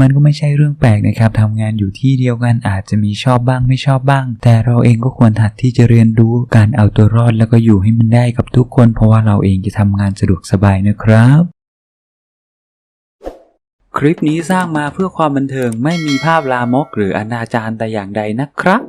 มันก็ไม่ใช่เรื่องแปลกนะครับทำงานอยู่ที่เดียวกันอาจจะมีชอบบ้างไม่ชอบบ้าง แต่เราเองก็ควรหัดที่จะเรียนรู้การเอาตัวรอดแล้วก็อยู่ให้มันได้กับทุกคน เพราะว่าเราเองจะทำงานสะดวกสบายนะครับ คลิปนี้สร้างมาเพื่อความบันเทิงไม่มีภาพลามกหรืออนาจารแต่อย่างใดนะครับ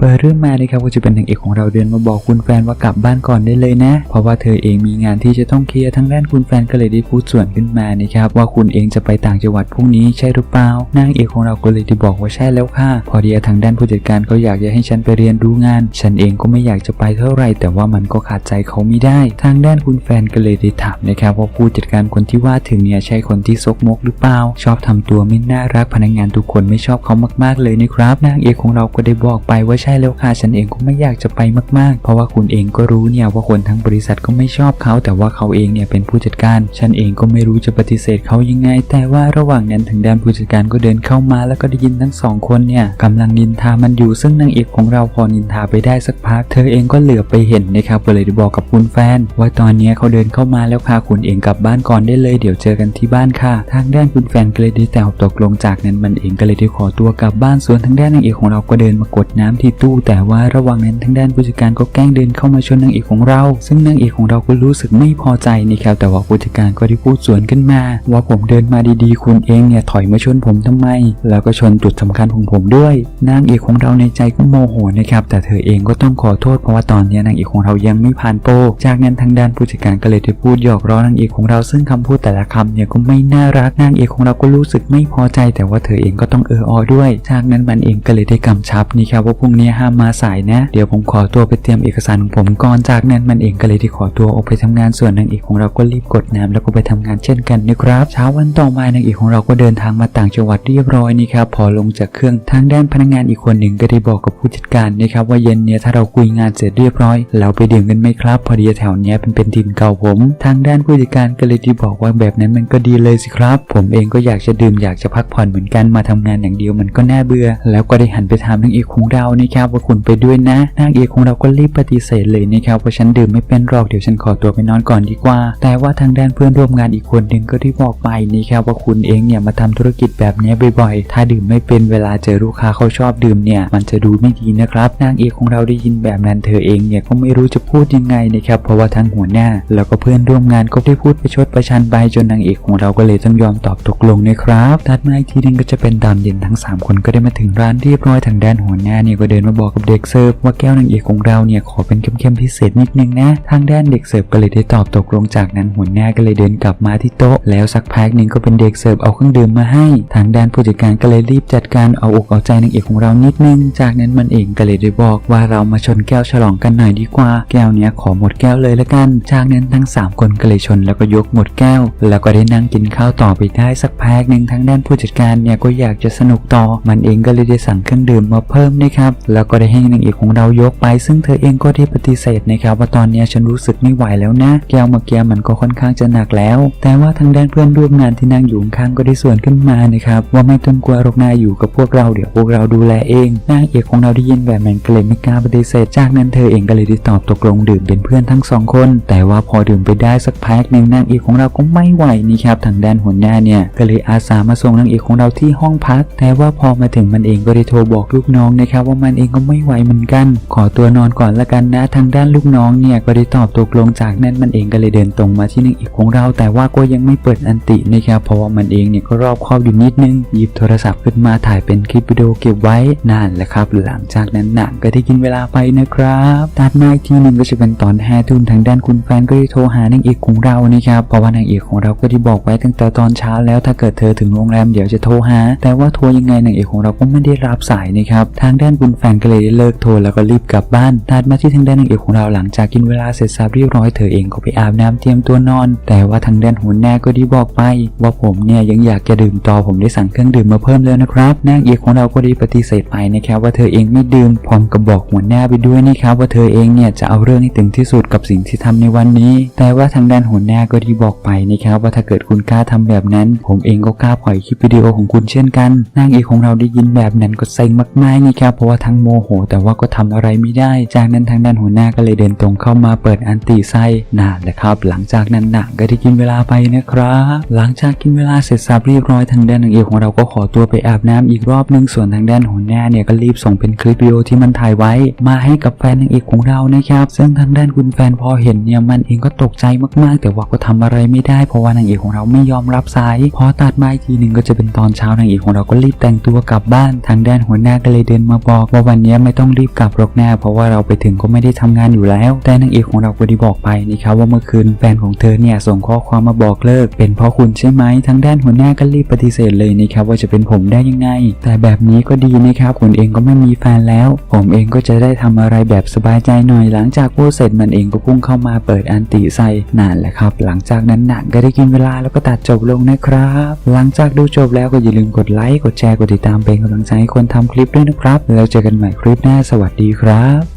เปิดเรื่องมานะครับว่าจะเป็นนางเอกของเราเดินมาบอกคุณแฟนว่ากลับบ้านก่อนได้เลยนะ เพราะว่าเธอเองมีงานที่จะต้องเคลียร์ทั้งด้านคุณแฟนก็เลยได้พูดส่วนขึ้นมานะครับว่าคุณเองจะไปต่างจังหวัดพรุ่งนี้ใช่หรือเปล่านางเอกของเราก็เลยได้บอกว่าใช่แล้วค่ะ พอดีทางด้านผู้จัดการเขาอยากจะให้ฉันไปเรียนรู้งาน ฉันเองก็ไม่อยากจะไปเท่าไหร่ แต่ว่ามันก็ขาดใจเขาไม่ได้ ทางด้านคุณแฟนก็เลยได้ถามนะครับว่าผู้จัดการคนที่ว่าถึงเนี่ยใช่คนที่ซกมกหรือเปล่า ชอบทำตัวไม่น่ารักพนักงานทุกคนไม่ชอบเขามากๆเลยนะครับนางเอกของเราก็ได้บอกไปว่าช่แล้วค่ะฉันเองก็ไม่อยากจะไปมากๆ เพราะว่าคุณเองก็รู้เนี่ยว่าคนทั้งบริษัทก็ไม่ชอบเขา แต่ว่าเขาเองเนี่ยเป็นผู้จัดการ ฉันเองก็ไม่รู้จะปฏิเสธเขายังไง แต่ว่าระหว่างนั้นทางด้านผู้จัดการก็เดินเข้ามา แล้วก็ได้ยินทั้งสองคนเนี่ยกำลังนินทามันอยู่ซึ่งนางเอกของเราพอนินทาไปได้สักพัก เธอเองก็เหลือไปเห็นนะครับก็เลยได้บอกกับคุณแฟน ว่าตอนนี้เขาเดินเข้ามาแล้วค่ะคุณเองกลับบ้านก่อนได้เลยเดี๋ยวเจอกันที่บ้านค่ะ ทางด้านคุณแฟนก็เลยได้แต่ตกลงจากนั้นมันเองก็เลยได้ขอตัวกลับบ้านส่วนทางด้านนางเอกของเราก็เดินมากดน้ำที่ตู้ แต่ว่าระหว่างนั้นทางด้านผู้จัดการก็แกล้งเดินเข้ามาชนนางเอกของเรา ซึ่งนางเอกของเราก็รู้สึกไม่พอใจนะครับแต่ว่าผู้จัดการก็ได้พูดสวนขึ้นมา ว่าผมเดินมาดีๆ คุณเองเนี่ยถอยมาชนผมทำไม แล้วก็ชนจุดสำคัญของผมด้วย นางเอกของเราในใจก็โมโหนะครับแต่เธอเองก็ต้องขอโทษเพราะว่าตอนนี้นางเอกของเรายังไม่ผ่านโปรจากนั้นทางด้านผู้จัดการก็เลยได้พูดหยอกล้อนางเอกของเราซึ่งคำพูดแต่ละคำเนี่ยก็ไม่น่ารักนางเอกของเราก็รู้สึกไม่พอใจ แต่ว่าเธอเองก็ต้องเอออด้วย จากนั้นมันเองก็เลยได้กำชับนี่ครับว่าพรุ่งนี้ห้ามมาสายนะ เดี๋ยวผมขอตัวไปเตรียมเอกสารของผมก่อนจากนั้นมันเองก็เลยได้ขอตัวออกไปทำงานส่วนนางเอกของเราก็รีบกดน้ำแล้วก็ไปทำงานเช่นกันนะครับเช้าวันต่อมานางเอกของเราก็เดินทางมาต่างจังหวัดเรียบร้อยนี่ครับพอลงจากเครื่องทางด้านพนักงานอีกคนหนึ่งก็ได้บอกกับผู้จัดการนะครับว่าเย็นเนี้ยถ้าเราคุยงานเสร็จเรียบร้อย เราไปดื่มกันไหมครับ พอดีแถวเนี้ยเป็นเป็นถิ่นเก่าผม ทางด้านผู้จัดการก็เลยที่บอกว่าแบบนั้นมันก็ดีเลยสิครับ ผมเองก็อยากจะดื่มอยากจะพักผ่อนเหมือนกันมาทำงานอย่างเดียวมันก็น่าเบื่อ แล้วก็ได้หันไปถามนางเอกของเรานะครับว่าคุณไปด้วยนะนางเอกของเราก็รีบปฏิเสธเลยนะครับว่าฉันดื่มไม่เป็นหรอกเดี๋ยวฉันขอตัวไปนอนก่อนดีกว่า แต่ว่าทางด้านเพื่อนร่วมงานอีกคนหนึ่งก็ได้บอกไปนะครับว่าคุณเองเนี่ยมาทำธุรกิจแบบนี้บ่อยๆ ถ้าดื่มไม่เป็นเวลาเจอลูกค้าเขาชอบดื่มเนี่ยมันจะดูไม่ดีนะครับนางเอกของเราได้ยินแบบนั้นเธอเองเนี่ยก็ไม่รู้จะพูดยังไงนะครับเพราะว่าทั้งหัวหน้า แล้วก็เพื่อนร่วมงานก็ได้พูดประชดประชันไปจนนางเอกของเราก็เลยต้องยอมตอบตกลงนะครับถัดมาอีกทีนึงก็จะเป็นตอนเย็นทั้ง 3 คนก็ได้มาถึงร้านเรียบร้อยทางด้านหัวหน้าเนี่ยก็เดินมาบอกกับเด็กเสิร์ฟว่าแก้วนางเอกของเราเนี่ยขอเป็นเข้มๆพิเศษนิดนึงนะ ทางด้านเด็กเสิร์ฟก็เลยได้ตอบตกลงจากนั้นหัวหน้าก็เลยเดินกลับมาที่โต๊ะ แล้วสักพักหนึ่งก็เป็นเด็กเสิร์ฟเอาเครื่องดื่มมาให้ ทางด้านผู้จัดการก็เลยรีบจัดการเอาอกเอาใจนางเอกของเรานิดนึง จากนั้นมันเองก็เลยได้บอกว่าเรามาชนแก้วฉลองกันหน่อยดีกว่า แก้วเนี้ยขอหมดแก้วเลยละกัน จากนั้นทั้ง 3 คนก็เลยชนแล้วก็ยกหมดแก้ว แล้วก็ได้นั่งกินข้าวต่อไปได้สักพักหนึ่งทางด้านผู้จัดการเนี่ยก็อยากจะสนุกต่อ มันเองก็เลยได้สั่งเครื่องดื่มมาเพิ่มนะครับแล้วก็ได้ให้นางเอกของเรายกไป ซึ่งเธอเองก็ได้ปฏิเสธนะครับว่าตอนนี้ฉันรู้สึกไม่ไหวแล้วนะ แก้วเมื่อกี้มันก็ค่อนข้างจะหนักแล้ว แต่ว่าทางด้านเพื่อนร่วมงานที่นั่งอยู่ข้างก็ได้ส่วนขึ้นมานะครับว่าไม่ต้องกลัวหรอกนาอยู่กับพวกเราเดี๋ยวพวกเราดูแลเองนางเอกของเราได้ยินแบบนั้นก็เลยไม่กล้าปฏิเสธจากนั้นเธอเองก็เลยได้ตอบตกลงดื่มเป็นเพื่อนทั้งสองคน แต่ว่าพอดื่มไปได้สักพักหนึ่งนางเอกของเราก็ไม่ไหวนี่ครับทางด้านหัวหน้าเนี่ยก็เลยอาสามาส่งนางเอกของเราที่ห้องพัก แต่ว่าพอมาถึงมันเองก็ได้โทรบอกลูกน้องนะครับว่ามันเองก็ไม่ไหวเหมือนกัน ขอตัวนอนก่อนละกันนะ ทางด้านลูกน้องเนี่ยก็ได้ตอบตกลงจากนั้นมันเองก็เลยเดินตรงมาที่นางเอกของเรา แต่ว่าก็ยังไม่เปิดอันตินะครับเพราะว่ามันเองเนี่ยก็รอบคอบอยู่นิดนึงหยิบโทรศัพท์ขึ้นมาถ่ายเป็นคลิปวิดีโอเก็บไว้นั่นแหละครับ หลังจากนั้นหนังก็ได้กินเวลาไปนะครับตัดมาอีกทีหนึ่งก็จะเป็นตอนแฮทุ่มทางด้านคุณแฟนก็ได้โทรหานางเอกของเรานะครับเพราะว่านางเอกของเราก็ได้บอกไว้ตั้งแต่ตอนเช้าแล้วถ้าเกิดเธอถึงโรงแรมเดี๋ยวจะโทรหา แต่ว่าโทรยังไงนางเอกของเราก็ไม่ได้รับสายนะครับทางด้านคุณแฟนก็เลยได้เลิกโทรแล้วก็รีบกลับบ้านตัดมาที่ทางด้านนางเอกของเราหลังจากกินเวลาเสร็จสับเรียบร้อยเธอเองก็ไปอาบน้ำเตรียมตัวนอน แต่ว่าทางด้านหัวหน้าก็ได้บอกไป ว่าผมเนี่ยยังอยากจะดื่มต่อผมได้สั่งเครื่องดื่มมาเพิ่มแล้วนะครับนางเอกของเราก็ได้ปฏิเสธไปนะครับว่าเธอเองไม่ดื่มพร้อมกับบอกหัวหน้าไปด้วยนะครับว่าเธอเองเนี่ยจะเอาเรื่องให้ถึงที่สุดกับสิ่งที่ทำในวันนี้ แต่ว่าทางด้านหัวหน้าก็ได้บอกไปนะครับว่าถ้าเกิดคุณกล้าทำแบบนั้น ผมเองก็กล้าปล่อยคลิปวิดีโอของคุณเช่นกันนางเอกของเราได้ยินแบบนั้นก็เซ็งมากๆนะครับเพราะว่าทั้งโมโห แต่ว่าก็ทำอะไรไม่ได้ จากนั้นทางด้านหัวหน้าก็เลยเดินตรงเข้ามาเปิดอันติไส้นั่นแหละครับ หลังจากนั้นหนังก็ได้กินเวลาไปนะครับ หลังจากกินเวลาเสร็จสับเรียบร้อยทางด้านนางเอกของเราก็ขอตัวไปอาบน้ำอีกรอบหนึงส่วนทางด้านหัวหน้าเนี่ยก็รีบส่งเป็นคลิปวิดีโอที่มันถ่ายไว้ มาให้กับแฟนนางเอกของเรานะครับ ซึ่งทางด้านคุณแฟนพอเห็นเนี่ยมันเองก็ตกใจมากๆ แต่ว่าก็ทำอะไรไม่ได้เพราะว่านางเอกของเราไม่ยอมรับสายพอตัดมาอีกทีหนึ่งก็จะเป็นตอนเช้านางเอกของเราก็รีบแต่งตัวกลับบ้านทางด้านหัวหน้าก็เลยเดินมาบอกว่าวันนี้ไม่ต้องรีบกลับหรอกแน่เพราะว่าเราไปถึงก็ไม่ได้ทำงานอยู่แล้ว แต่นางเอกของเราก็ได้บอกไปนะครับว่าเมื่อคืนแฟนของเธอเนี่ยส่งข้อความมาบอกเลิก เป็นเพราะคุณใช่ไหมทางด้านหัวหน้าก็รีบปฏิเสธเลยนะครับว่าจะเป็นผมได้ยังไง แต่แบบนี้ก็ดีนะครับคุณเองก็ไม่มีแฟนแล้ว ผมเองก็จะได้ทำอะไรแบบสบายใจหน่อยหลังจากพูดเสร็จมันเองก็พุ่งเข้ามาเปิดอันติใส่นั่นแหละครับ หลังจากนั้นหนังก็ได้กินเวลาแล้วก็ตัดจบลงนะครับ หลังจากดูจบแล้วก็อย่าลืมกดไลค์กดแชร์กดติดตามเป็นกำลังใจให้คนทำคลิปด้วยนะครับแล้วเจอกันใหม่คลิปหน้าสวัสดีครับ